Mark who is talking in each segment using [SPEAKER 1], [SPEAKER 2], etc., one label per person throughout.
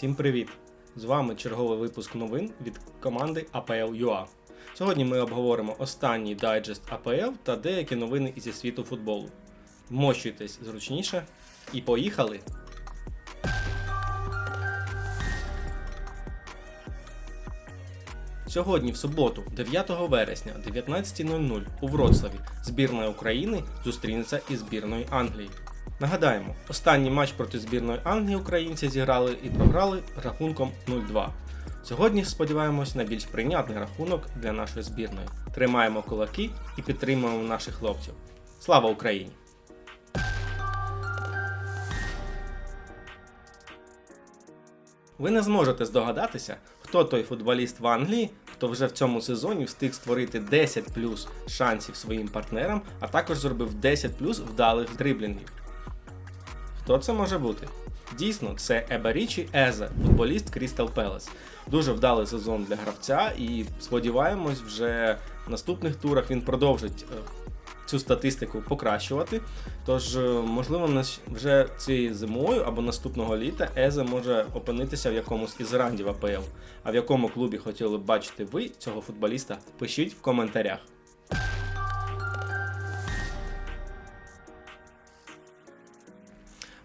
[SPEAKER 1] Всім привіт! З вами черговий випуск новин від команди APL.ua. Сьогодні ми обговоримо останній дайджест APL та деякі новини зі світу футболу. Вмощуйтесь зручніше і поїхали! Сьогодні, в суботу, 9 вересня, о 19.00 у Вроцлаві, збірна України зустрінеться із збірною Англії. Нагадаємо, останній матч проти збірної Англії українці зіграли і програли рахунком 0-2. Сьогодні сподіваємось на більш прийнятний рахунок для нашої збірної. Тримаємо кулаки і підтримуємо наших хлопців. Слава Україні! Ви не зможете здогадатися, хто той футболіст в Англії, хто вже в цьому сезоні встиг створити 10 плюс шансів своїм партнерам, а також зробив 10 плюс вдалих дриблінгів. Хто це може бути? Дійсно, це Ебарічі Езе, футболіст Крістал Пелес. Дуже вдалий сезон для гравця, і сподіваємось, вже в наступних турах він продовжить е, цю статистику покращувати. Тож, е, можливо, вже цією зимою або наступного літа Езе може опинитися в якомусь із рандів АПЛ. А в якому клубі хотіли б бачити ви цього футболіста? Пишіть в коментарях.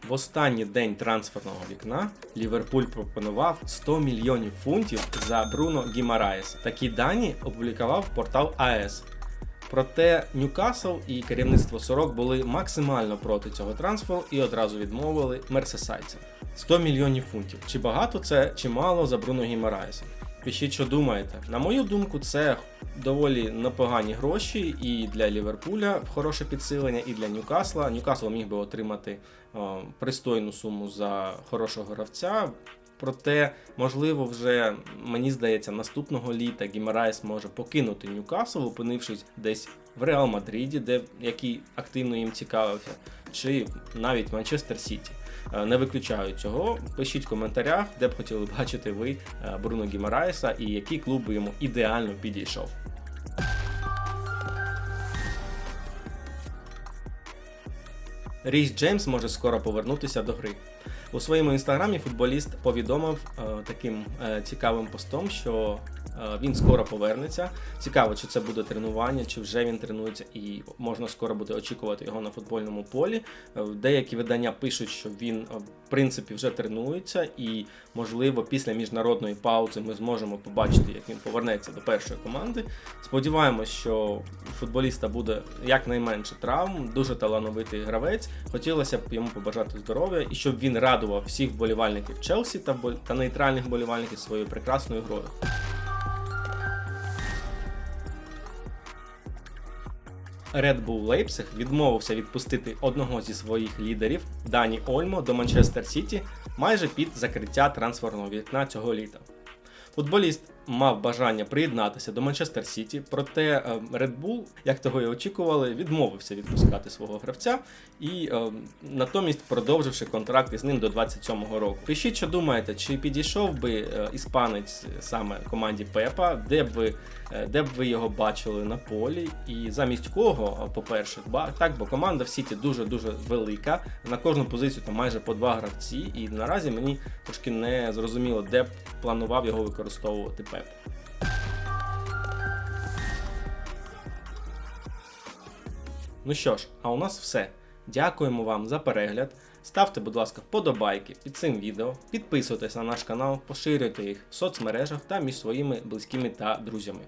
[SPEAKER 1] В останній день трансферного вікна Ліверпуль пропонував 100 мільйонів фунтів за Бруно Гімараєс. Такі дані опублікував портал АЕС. Проте Ньюкасл і керівництво Сорок були максимально проти цього трансферу і одразу відмовили мерсесайцям. 100 мільйонів фунтів. Чи багато це, чи мало за Бруно Гімараєса? Пишіть, що думаєте. На мою думку, це доволі непогані гроші і для Ліверпуля хороше підсилення, і для Ньюкасла. Ньюкасл міг би отримати о, пристойну суму за хорошого гравця. Проте, можливо, вже мені здається, наступного літа Гімараєс може покинути Ньюкасл, опинившись десь в Реал Мадриді, де який активно їм цікавився, чи навіть Манчестер Сіті. Е, Не виключаю цього. Пишіть в коментарях, де б хотіли бачити ви е, Бруно Гімараєса і який клуб би йому ідеально підійшов. Ріс Джеймс може скоро повернутися до гри. У своєму інстаграмі футболіст повідомив е, таким е, цікавим постом, що е, він скоро повернеться. Цікаво, чи це буде тренування, чи вже він тренується, і можна скоро буде очікувати його на футбольному полі. Деякі видання пишуть, що він принципі вже тренується, і можливо після міжнародної паузи ми зможемо побачити, як він повернеться до першої команди. Сподіваємось, що футболіста буде якнайменше травм, дуже талановитий гравець. Хотілося б йому побажати здоров'я і щоб він радував всіх вболівальників Челсі та, та нейтральних вболівальників своєю прекрасною грою. Red Bull Leipzig відмовився відпустити одного зі своїх лідерів Дані Ольмо до Манчестер Сіті майже під закриття трансферного вікна цього літа. Футболіст мав бажання приєднатися до Манчестер Сіті, проте е, Red Bull, як того і очікували, відмовився відпускати свого гравця і е, натомість продовживши контракт із ним до 27-го року. Пишіть, що думаєте, чи підійшов би е, іспанець саме команді Пепа, де б ви де б ви його бачили на полі, і замість кого, по-перше, ба- так, бо команда в Сіті дуже дуже велика. На кожну позицію там майже по два гравці, і наразі мені трошки не зрозуміло, де б планував його використовувати Пеп. Ну що ж, а у нас все. Дякуємо вам за перегляд. Ставте, будь ласка, вподобайки під цим відео, підписуйтесь на наш канал, поширюйте їх в соцмережах та між своїми близькими та друзями.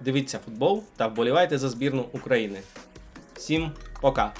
[SPEAKER 1] Дивіться футбол та вболівайте за збірну України. Всім пока!